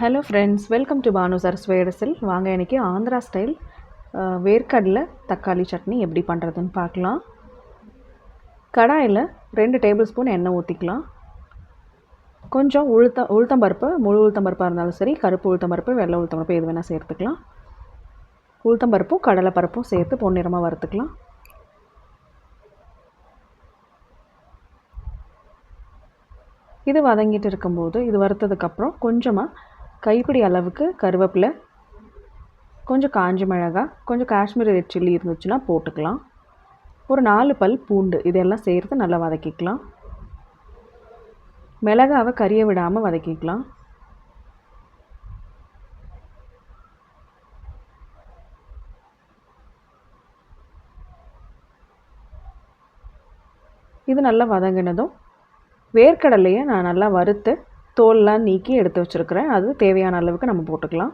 Hello friends welcome to Banu sir வேடசில் வாங்க இன்றைக்கி Andhra style வேர்க்கடலை தக்காளி சட்னி எப்படி பண்ணுறதுன்னு பார்க்கலாம். கடாயில் ரெண்டு டேபிள் ஸ்பூன் எண்ணெய் ஊற்றிக்கலாம் கொஞ்சம் உளுத்த உளுத்தம்பருப்பு முழு உளுத்தம்பருப்பாக இருந்தாலும் சரி கருப்பு உளுத்தம்பருப்பு வெள்ளை உளுத்தம்பருப்பு எது வேணால் சேர்த்துக்கலாம். உளுத்தம்பருப்பும் கடலைப்பருப்பும் சேர்த்து பொன்னிறமாக வறுத்துக்கலாம். இது வதங்கிட்டு இருக்கும்போது இது வறுத்ததுக்கப்புறம் கொஞ்சமாக கைப்பிடி அளவுக்கு கருவேப்பிலை கொஞ்சம் காஞ்ச மிளகாய் கொஞ்சம் காஷ்மீரி ரெட் சில்லி இருந்துச்சுன்னா போட்டுக்கலாம். ஒரு நாலு பல் பூண்டு இதெல்லாம் சேர்த்து நல்லா வதக்கிக்கலாம். மிளகாவை கறிய விடாமல் வதக்கிக்கலாம். இது நல்லா வதங்கினதும் வேர்க்கடலையை நான் நல்லா வறுத்து தோல்லாம் நீக்கி எடுத்து வச்சுருக்கிறேன். அது தேவையான அளவுக்கு நம்ம போட்டுக்கலாம்.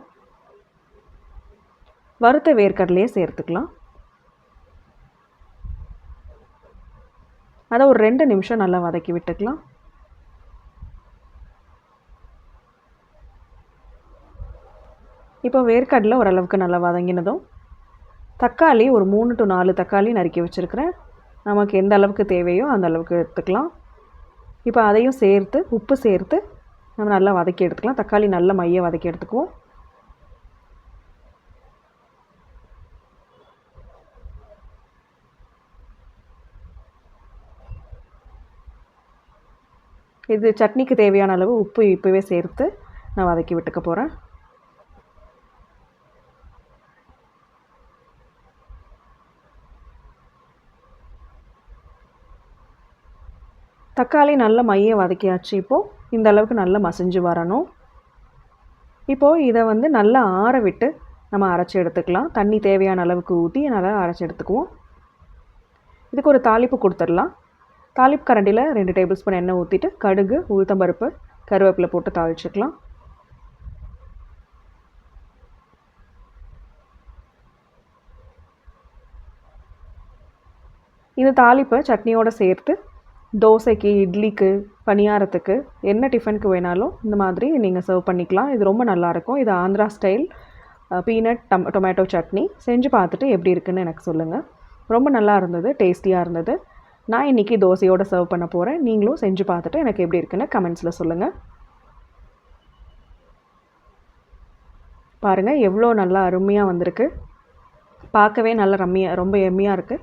வறுத்த வேர்க்கடலையே சேர்த்துக்கலாம். அதை ஒரு ரெண்டு நிமிஷம் நல்லா வதக்கி விட்டுக்கலாம். இப்போ வேர்க்கடலை ஓரளவுக்கு நல்லா வதங்கினதும் தக்காளி ஒரு மூணு டு நாலு தக்காளி நறுக்கி வச்சுருக்கிறேன். நமக்கு எந்த அளவுக்கு தேவையோ அந்த அளவுக்கு எடுத்துக்கலாம். இப்போ அதையும் சேர்த்து உப்பு சேர்த்து நம்ம நல்லா வதக்கி எடுத்துக்கலாம். தக்காளி நல்ல மைய வதக்கி எடுத்துக்குவோம். இது சட்னிக்கு தேவையான அளவு உப்பு இப்போவே சேர்த்து நான் வதக்கி விட்டுக்க போகிறேன் தக்காளி நல்ல மைய வதக்கியாச்சு இப்போது இந்த அளவுக்கு நல்லா மசிஞ்சு வரணும். இப்போது இதை வந்து நல்லா ஆற விட்டு நம்ம அரைச்சி எடுத்துக்கலாம். தண்ணி தேவையான அளவுக்கு ஊற்றி நல்லா அரைச்சி எடுத்துக்குவோம். இதுக்கு ஒரு தாளிப்பு கொடுத்துடலாம். தாளிப்பு கரண்டியில் ரெண்டு டேபிள் ஸ்பூன் எண்ணெய் ஊற்றிட்டு கடுகு உளுத்தம்பருப்பு கருவேப்பிலை போட்டு தாளிச்சுக்கலாம். இந்த தாளிப்பை சட்னியோடு சேர்த்து தோசைக்கு இட்லிக்கு பணியாரத்துக்கு என்ன டிஃபனுக்கு வேணாலும் இந்த மாதிரி நீங்கள் சர்வ் பண்ணிக்கலாம். இது ரொம்ப நல்லாயிருக்கும் இது ஆந்திரா ஸ்டைல் பீனட் டம் டொமேட்டோ சட்னி செஞ்சு பார்த்துட்டு எப்படி இருக்குன்னு எனக்கு சொல்லுங்கள் ரொம்ப நல்லா இருந்தது டேஸ்டியாக இருந்தது. நான் இன்றைக்கி தோசையோடு சர்வ் பண்ண போகிறேன் நீங்களும் செஞ்சு பார்த்துட்டு எனக்கு எப்படி இருக்குன்னு கமெண்ட்ஸில் சொல்லுங்கள் பாருங்கள் எவ்வளோ நல்லா அருமையாக வந்திருக்கு. பார்க்கவே நல்லா ரம்மியாக ரொம்ப எம்மியாக இருக்குது